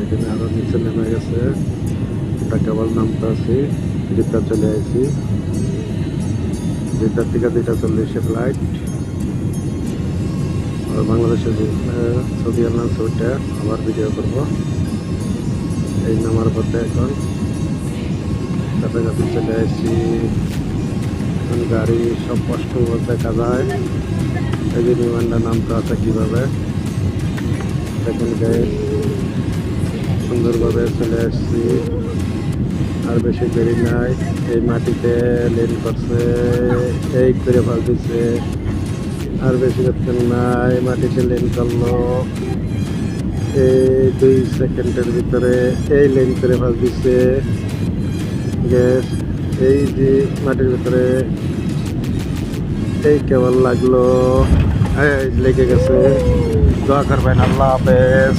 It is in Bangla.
এখানে আরও নিচে নেমে গেছে এটা কেবল নামতে আছি জিদ্দা চলে আসি জিদ্দার থেকে দুইটা চল্লিশে ফ্লাইট আর বাংলাদেশে যে আহ, সৌদি এয়ারলাইন্স ওইটা আবার ভিডিও করব। এই নামার পথে এখন। কাছাকাছি চলে আসছি এখন গাড়ি সব কষ্ট দেখা যায়। এই যে বিমানটা নামতে আছে কীভাবে? দেখুন গায়ে সুন্দরভাবে চলে আসছি। আর বেশি দেরি নাই। এই মাটিতে লেন করছে, এই করে ভালো দিচ্ছে আর বেশি করতে নাই, মাটিতে লেন করল। এই দুই সেকেন্ডের ভিতরে এই লেন করে ভালো দিচ্ছে গ্যাস, এই যে মাটির ভিতরে এই কেবল লাগল। লেগে গেছে। দোয়া করবেন, আল্লাহ হাফেজ।